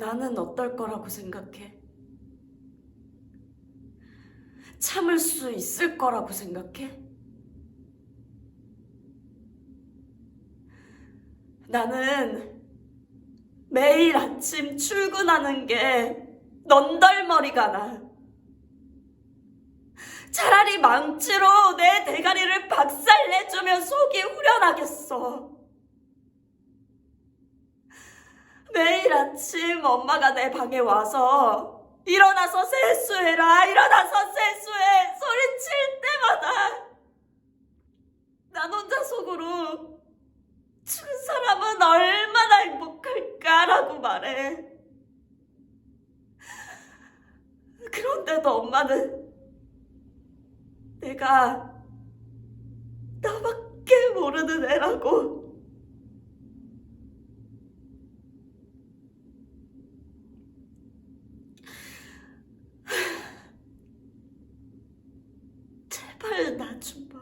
나는 어떨 거라고 생각해? 참을 수 있을 거라고 생각해? 나는 매일 아침 출근하는 게 넌덜머리가 나. 차라리 망치로 내 대가리를 박살내주면 속이 후련하겠어. 매일 아침 엄마가 내 방에 와서 일어나서 세수해라, 일어나서 세수해 소리칠 때마다 난 혼자 속으로 죽은 사람은 얼마나 행복할까라고 말해. 그런데도 엄마는 내가 나밖에 모르는 애라고. 对，拿出吧。